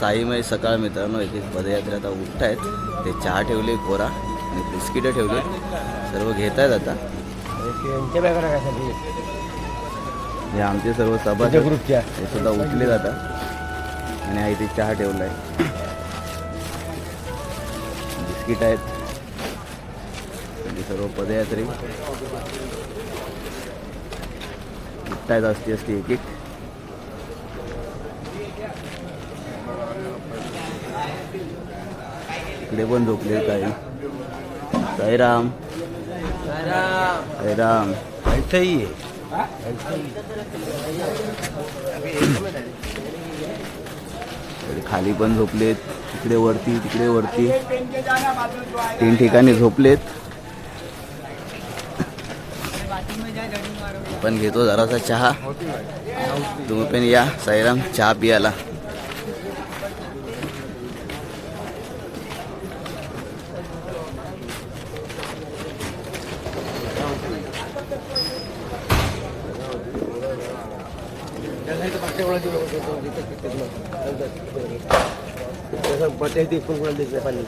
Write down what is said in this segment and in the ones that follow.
साईमय सकाळ मित्रांनो एक एक पदयात्रा आता उठत आहेत ते चहा ठेवले कोरा आणि बिस्किटं ठेवले. सर्व घेत आहेत आता. हे आमचे सर्व सभा ग्रुपच्या. हे सुद्धा उठले जातात आणि आई ते चहा ठेवला आहे बिस्किट आहेत. सर्व पदयात्री. उठतायत असती असती एक एक. इकडे पण झोपले काही. साईराम साईराम ऐकताही इकडे खाली पण झोपलेत. तिकडे वरती तिकडे वरती. तीन ठिकाणी झोपलेत. पण घेतो जरासा चहा. तुम्ही पण या. साईराम चहा पियाला. पत्ते कोण कोणाला देत नाही पाणी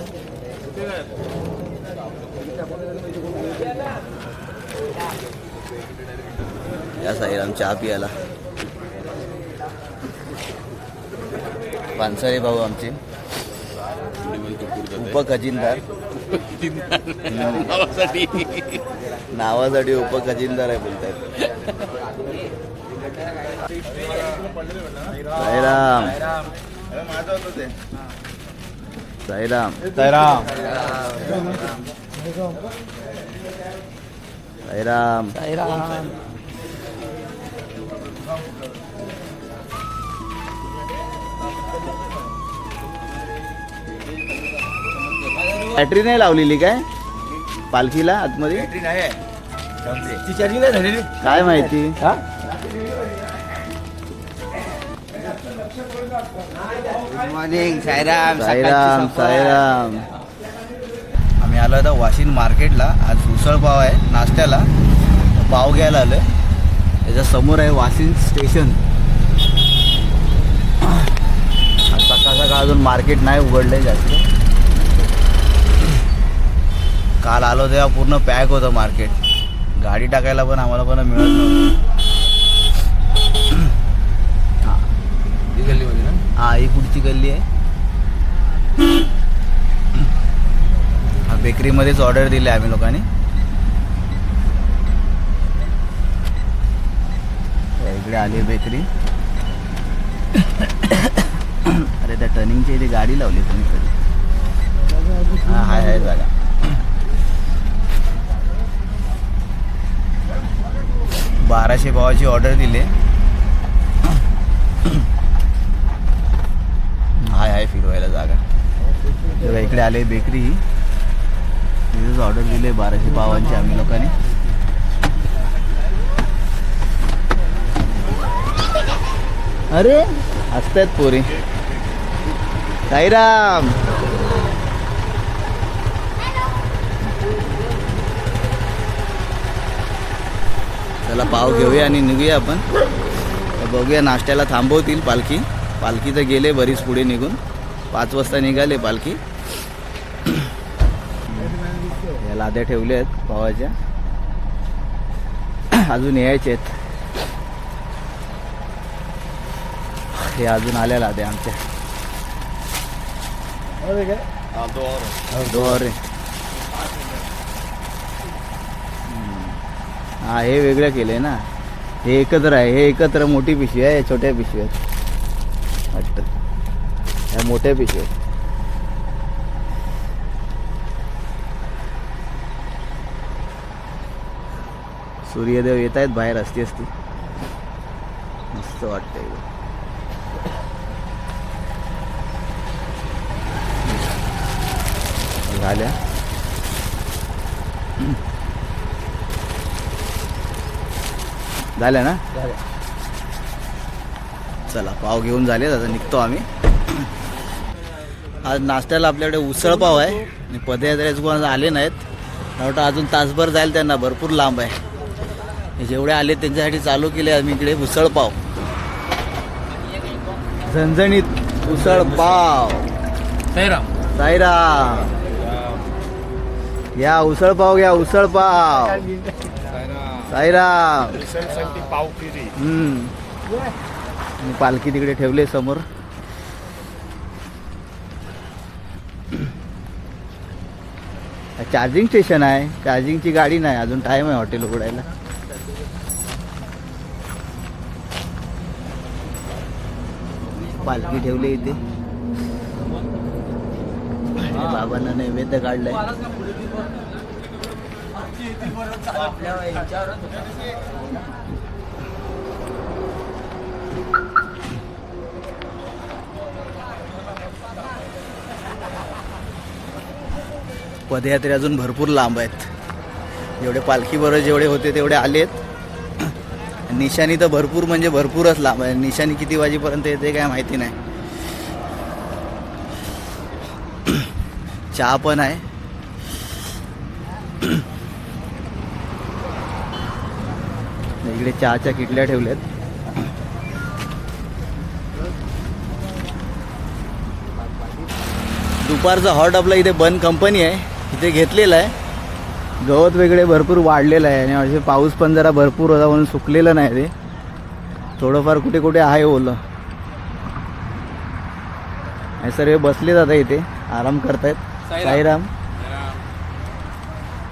या साईराम चहा पियाला. पानसाळे भाऊ आमचे. उपखजिनदार नावासाठी. उपखजिनदार आहे बोलतात साईराम. साईराम. साईराम. साईराम. साईराम बॅटरी नाही लावलेली काय? पालखीला आतमध्ये? ती चार्जिंग नाही झालेली. काय माहिती? हा? मॉर्निंग साईराम साईराम साईराम आम्ही आलो आता वाशिंद मार्केटला. आज उसळ पाव आहे नाश्त्याला. पाव घ्यायला आलोय. त्याच्यासमोर आहे वाशिंद स्टेशन. सकाळ सकाळ अजून मार्केट नाही उघडलंय जास्त. काल आलो तेव्हा पूर्ण पॅक होतं मार्केट. गाडी टाकायला पण आम्हाला पण मिळत नव्हतं. हा ही पुढची गल्ली आहे. हा बेकरीमध्येच ऑर्डर दिली आम्ही लोकांनी. इकडे आली बेकरी अरे त्या टर्निंगची इथे गाडी लावली तुम्ही कधी. हा हाय हाय जागा बाराशे पावाची ऑर्डर दिली हाय हाय फिरवायला जागा. तेव्हा इकडे आले बेकरी. तिथेच ऑर्डर दिले बाराशे पावांची आम्ही लोकांनी. अरे असतायत पोरी. साईराम. चला पाव घेऊया आणि निघूया आपण. बघूया नाश्त्याला थांबवतील पालखी. पालखी तर गेले बरीच पुढे निघून. पाच वाजता निघाले पालखी. या लाद्या ठेवल्या आहेत पावाच्या अजून यायचे आहेत. हे अजून आल्या लाद्या आमच्या. दोरे. हा हे वेगळं केलंय ना. हे एकत्र आहे हे एकत्र मोठी पिशवी आहे या छोट्या पिशवी आहेत. वाटतं. ह्या मोठ्या पिशवी आहेत. सूर्यदेव येत आहेत बाहेर असती असती मस्त वाटतंय झाल्या. झाल्या ना? चला पाव घेऊन झाले आता निघतो आम्ही. आज नाश्त्याला आपल्याकडे उसळ पाव आहे. आणि पदयात्रेच कोण आले नाहीत. मला वाटतं अजून तासभर जाईल त्यांना भरपूर लांब आहे. हे जेवढे आले त्यांच्यासाठी चालू केले आम्ही इकडे उसळ पाव. झणझणीत उसळ पाव. साईराम. साईराम. या उसळ पाव घ्या उसळ पाव. साईराम. पाव मी पालखी तिकडे ठेवले समोर. चार्जिंग स्टेशन आहे. चार्जिंगची गाडी नाही अजून टाइम आहे हॉटेल उघडायला. पालखी ठेवली इथे. बाबांना नैवेद्य काढलंय. पदयात्रे अजून भरपूर लांब आहेत. जेवढे पालखीबरोबर जेवढे होते तेवढे आलेत. निशाणी तर भरपूर म्हणजे भरपूरच लांब आहे. निशाणी किती वाजेपर्यंत येते काय माहिती नाही. चहा पण आहे. इकडे चहाच्या किटल्या ठेवल्यात. दुपारचा हॉट आपला इथे बंद कंपनी आहे. इथे घेतलेला आहे. गवत वेगळे भरपूर वाढलेलं आहे आणि असे पाऊस पण जरा भरपूर होता म्हणून सुकलेलं नाही ते. थोडंफार कुठे कुठे आहे ओलं. आणि सर्व बसले जातात इथे. आराम करतायत. साईराम.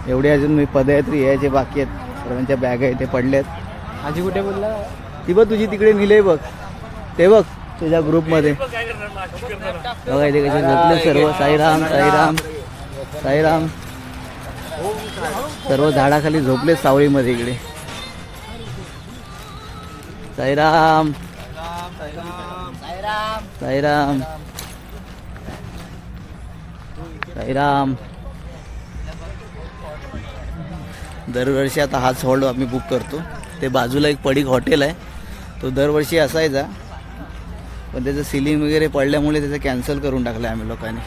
एवढे अजून मी पदयात्री यायचे बाकी आहेत. सर्वांच्या बॅगा इथे पडल्यात. आजी कुठे बोलला? ती बघ तुझी तिकडे निले बघ. ते बघ. तुझ्या ग्रुपमध्ये. बघा इथे कसे झोपले सर्व. साईराम साईराम साईराम. सर्व झाडाखाली झोपले सावळीमध्ये इकडे. साईराम. साईराम. साईराम. दरवर्षी आता हाच हॉल्ड आम्ही बुक करतो. ते बाजूला एक पडीक हॉटेल आहे. तो दरवर्षी असायचा. पण त्याचं सिलिंग वगैरे पडल्यामुळे त्याचं कॅन्सल करून टाकलं आम्ही लोकांनी.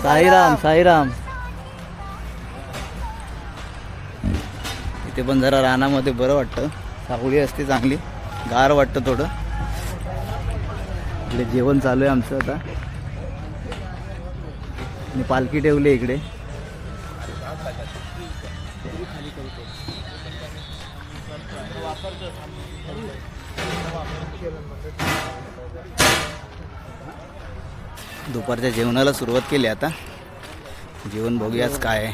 साईराम साईराम इथे पण जरा रानामध्ये बरं वाटतं. सावळी असते चांगली. गार वाटतं थोडं. इकडे जेवण चालू आहे आमचं आता. आणि पालखी ठेवली इकडे. दुपारच्या जेवणाला सुरुवात केली आता. जेवण बघूयाच काय आहे.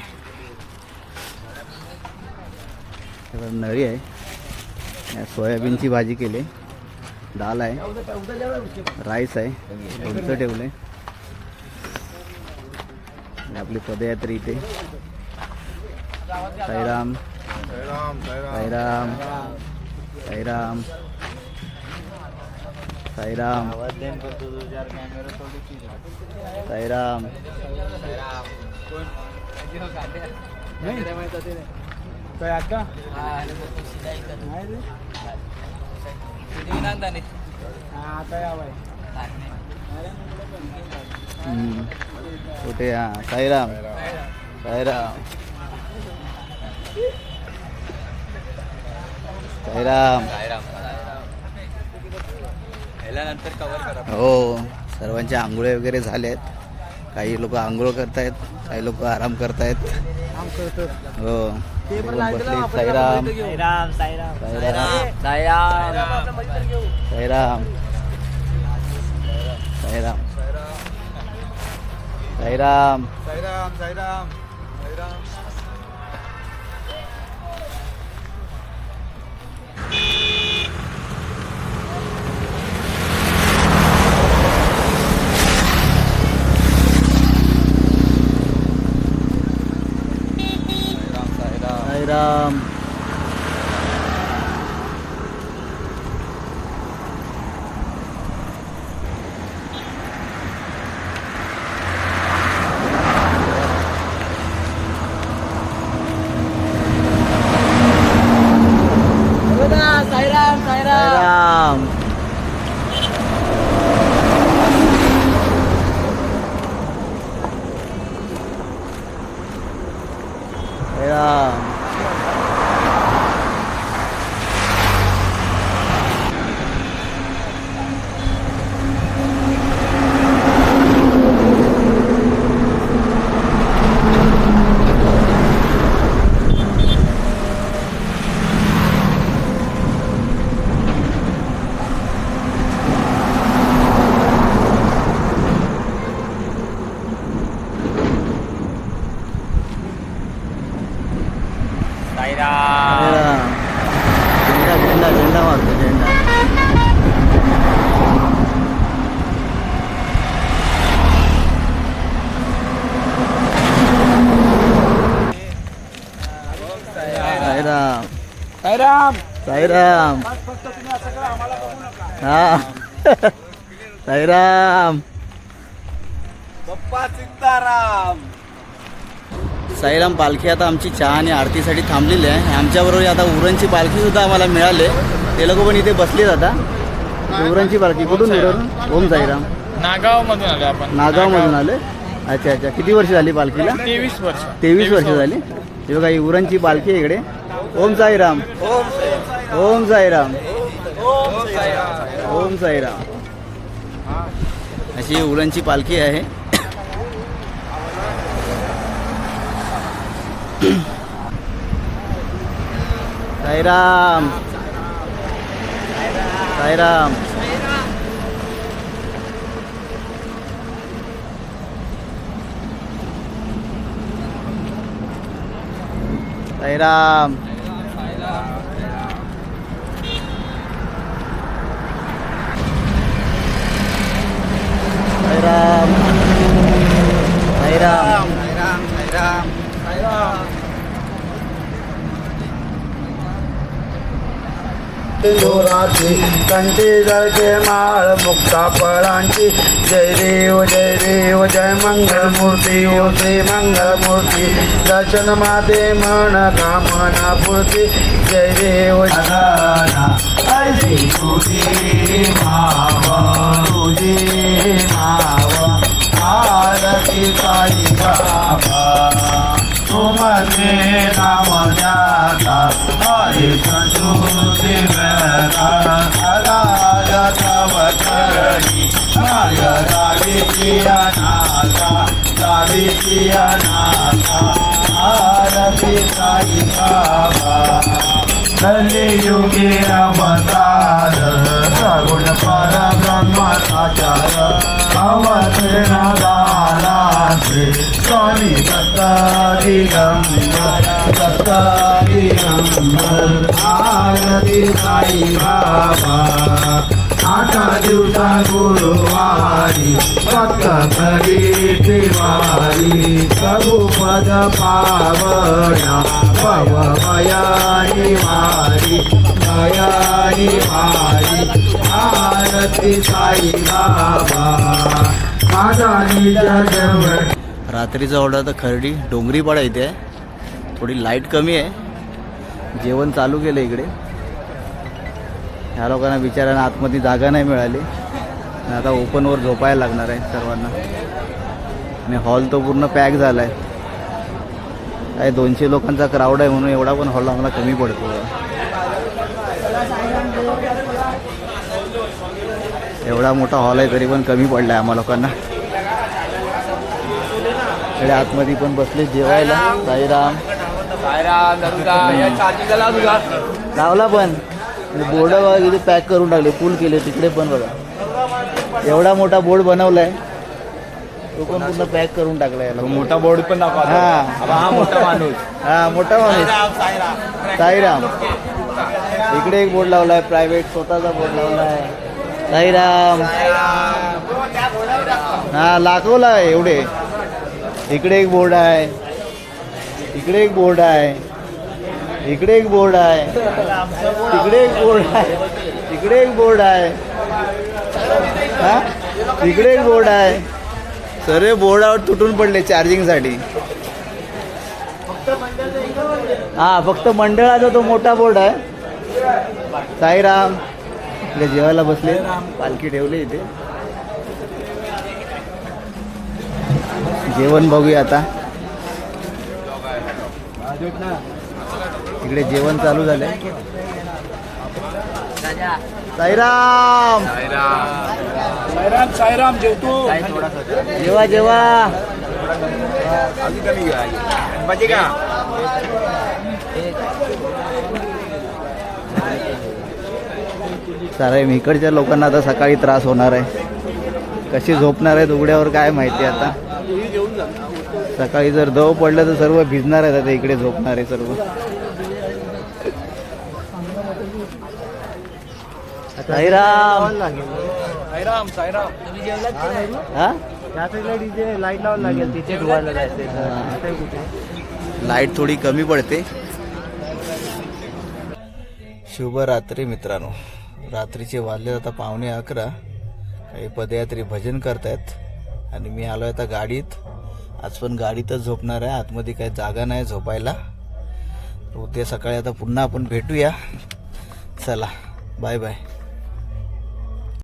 नळी आहे. सोयाबीनची भाजी केली. दाल आहे. राईस आहे. लोणचं ठेवलं आहे आपली पदयात्रा इथे. साईराम साईराम. साईराम. साईराम. साईराम साईराम काय अक्का कुठे हा साईराम साईराम साईराम साईराम हो सर्वांचे आंघोळे वगैरे झाले आहेत काही लोक आंघोळ करतायत काही लोक आराम करतायत. हो. साईराम. साईराम साईराम. साईराम. साईराम. साईराम. साईराम. साईराम साईराम. um, साईराम. साईराम फक्त तुम्ही असं करा आम्हाला बघू नका हा. साईराम. पप्पा सीताराम. साईराम पालखी आता आमची चहा आणि आरतीसाठी थांबलेली आहे. आमच्याबरोबर आता उरणची पालखी सुद्धा आम्हाला मिळाली. ते लोक पण इथे बसलेत आता. उरणची पालखी. कुठून उरण? ओम साईराम. नागाव मधून आले आपण. नागाव. मधून आले? अच्छा अच्छा. किती वर्ष झाली पालखीला? तेवीस वर्ष. तेवीस वर्ष झाली. हे बघा ही उरणची पालखी इकडे. ओम साईराम. ओम साईराम. ओम साईराम. अशी ही उरणची पालखी आहे. साईराम. साईराम. साईराम. जोराची कंठी जळके माळ मुक्ता फळांची जय देव जय देव जय मंगल मूर्ती ओ श्री मंगल मूर्ती दर्शन माते मन कामना पूर्ती जय देव ऐसी तुझी माव तुझी माव आरती साई बाबा मध्ये नाम जाता हरि प्रचोति तव करी नाय राविचिया नाथा राविचिया नाथा आरति साई बाबा कलियुगे अवतार सगुण पर ब्रह्मचार अवतीर्ण स्वामी दत्त दिगंबर दत्त दिगंबर आरती साई बाबा आठ दिवसा गुरुवारी फक्त खरी दिवारी प्रभू पद पावना पव मयानी मारी दयानी मारी आरती साई बाबा. माझा रात्रीचा ऑर्डर तर खर्डी डोंगरीपाडा इथे. आहे थोडी लाइट कमी आहे. जेवण चालू केलं इकडे. ह्या लोकांना विचारायला आतमध्ये जागा नाही मिळाली. आता ओपनवर झोपायला लागणार आहे सर्वांना. आणि हॉल तो पूर्ण पॅक झाला आहे काय दोनशे लोकांचा क्राऊड आहे म्हणून एवढा पण हॉल आम्हाला कमी पडतो. एवढा मोठा हॉल आहे तरी पण कमी पडला आहे आम्हा लोकांना. इकडे आतमध्ये पण बसले जेवायला. साईराम. लावला पण. बोर्ड इथे पॅक करून टाकले. पूल केले. तिकडे पण बघा. एवढा मोठा बोर्ड बनवलाय. तो पण पूर्ण पॅक करून टाकला याला. मोठा बोर्ड पण दाखवा. हा. हा मोठा माणूस. हा मोठा माणूस. साईराम इकडे एक बोर्ड लावलाय प्रायव्हेट स्वतःचा बोर्ड लावलाय. साईराम. हा लाखवला एवढे. इकडे एक बोर्ड आहे. इकडे एक बोर्ड आहे. इकडे एक बोर्ड आहे. तिकडे एक बोर्ड आहे. तिकडे एक बोर्ड आहे. हा? तिकडे एक बोर्ड आहे. सरे बोर्डावर तुटून पडले चार्जिंगसाठी. हा फक्त मंडळाचा तो मोठा बोर्ड आहे. साईराम इकडे जेवायला बसले. पालखी ठेवली इथे. जेवण बघूया आता. इकडे जेवण चालू झालंय. साईराम! साईराम साईराम जेवतो. जेवा जेवा. अजून कमी घ्या. गणपती का? सारे इकडच्या लोकांना आता सकाळी त्रास होणार आहे. कशी झोपणार आहेत उघड्यावर काय माहिती आता? सकाळी जर दव पडलं तर सर्व भिजणार आहेत आता इकडे झोपणार आहे सर्व. साईराम! साईराम साईराम. हा? त्या साईडला डीजे लाइट लावायला लागेल तिथे धुवायला जायचं हा. लाइट थोडी कमी पडते. शुभरात्री मित्रांनो. रात्रीचे वाजले आता पावणे अकरा. काही पदयात्री भजन करतायत. आणि मी आलो आता गाडीत. आज पण गाडीतच झोपणार आहे. आतमध्ये काही जागा नाही झोपायला. उद्या सकाळी आता पुन्हा आपण भेटूया. चला बाय बाय